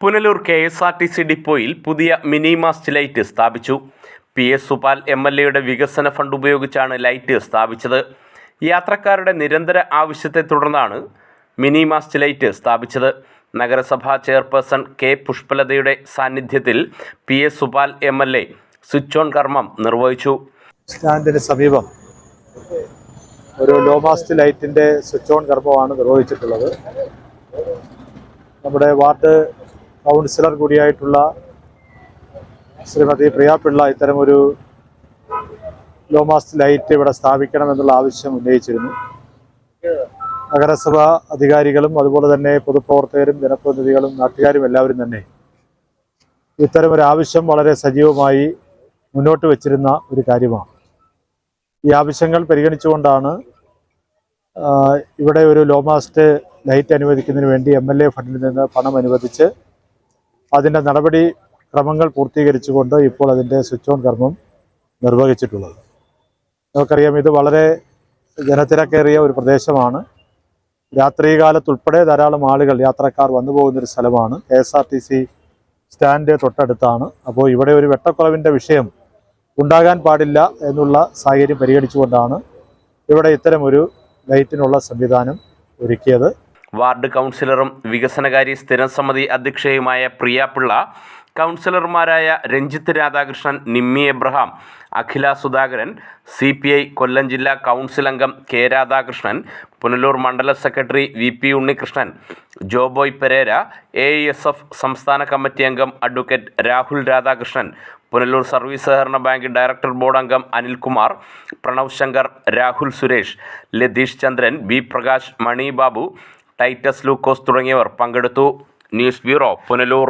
Punalur K S R T C ഡിപ്പോയിൽ പുതിയ mini mast light സ്ഥാപിച്ചു. P S Supal M L എയുടെ വികസന ഫണ്ട് ഉപയോഗിച്ചാണ് ലൈറ്റ് സ്ഥാപിച്ചത്. യാത്രക്കാരുടെ നിരന്തര ആവശ്യത്തെ തുടർന്നാണ് മിനി മാസ്റ്റ് ലൈറ്റ് സ്ഥാപിച്ചത്. നഗരസഭാ ചെയർപേഴ്സൺ കെ പുഷ്പലതയുടെ സാന്നിധ്യത്തിൽ P S Supal M L A switch on കർമ്മം നിർവഹിച്ചു. സമീപം ഒരു ലോ മാസ്റ്റ് ലൈറ്റിന്റെ സ്വിച്ച് ഓൺ കർമ്മമാണ് നിർവഹിച്ചിട്ടുള്ളത്. നമ്മുടെ വാർഡ് കൗൺസിലർ കൂടിയായിട്ടുള്ള ശ്രീമതി പ്രിയപിള്ള ഇത്തരം ഒരു ലോമാസ്റ്റ് ലൈറ്റ് ഇവിടെ സ്ഥാപിക്കണമെന്നുള്ള ആവശ്യം ഉന്നയിച്ചിരുന്നു. നഗരസഭാ അധികാരികളും അതുപോലെ തന്നെ പൊതുപ്രവർത്തകരും ജനപ്രതിനിധികളും നാട്ടുകാരും എല്ലാവരും തന്നെ ഇത്തരം ഒരു ആവശ്യം വളരെ സജീവമായി മുന്നോട്ട് വച്ചിരുന്ന ഒരു കാര്യമാണ്. ഈ ആവശ്യങ്ങൾ പരിഗണിച്ചുകൊണ്ടാണ് ഇവിടെ ഒരു ലോമാസ്റ്റ് ലൈറ്റ് അനുവദിക്കുന്നതിന് വേണ്ടി എം എൽ എ ഫണ്ടിൽ നിന്ന് പണം അനുവദിച്ച് അതിന്റെ നടപടി ക്രമങ്ങൾ പൂർത്തീകരിച്ചുകൊണ്ട് ഇപ്പോൾ അതിന്റെ സ്വിച്ച് ഓൺ കർമ്മം നിർവഹിച്ചിട്ടുള്ളത്. നമുക്കറിയാം ഇത് വളരെ ജനത്തിരക്കേറിയ ഒരു പ്രദേശമാണ്. രാത്രികാലത്തുൾപ്പെടെ ധാരാളം ആളുകൾ യാത്രക്കാർ വന്നു പോകുന്നൊരു സ്ഥലമാണ്. K S R T C stand തൊട്ടടുത്താണ്. അപ്പോൾ ഇവിടെ ഒരു വെട്ടക്കുറവിന്റെ വിഷയം ഉണ്ടാകാൻ പാടില്ല എന്നുള്ള സാഹചര്യം പരിഗണിച്ചുകൊണ്ടാണ് ഇവിടെ ഇത്തരമൊരു ലൈറ്റിനുള്ള സംവിധാനം ഒരുക്കിയത്. വാർഡ് കൗൺസിലറും വികസനകാരി സ്ഥിരം സമിതി അധ്യക്ഷയുമായ പ്രിയ പിള്ള കൗൺസിലർമാരായ Ranjith Radhakrishnan Nimmi Abraham Akhila Sudhakaran C P I Kollam ജില്ലാ കൗൺസിൽ അംഗം K Radhakrishnan Punalur Mandala secretary V P Unnikrishnan Joboy Pereira A S F സംസ്ഥാന കമ്മിറ്റി അംഗം അഡ്വക്കേറ്റ് രാഹുൽ രാധാകൃഷ്ണൻ പുനലൂർ സർവീസ് സഹകരണ ബാങ്ക് ഡയറക്ടർ ബോർഡ് അംഗം അനിൽകുമാർ പ്രണവ് ശങ്കർ രാഹുൽ സുരേഷ് ലതീഷ് ചന്ദ്രൻ ബി പ്രകാശ് മണി ബാബു ടൈറ്റസ് ലൂക്കോസ് തുടങ്ങിയവർ പങ്കെടുത്തു. News bureau Punalur.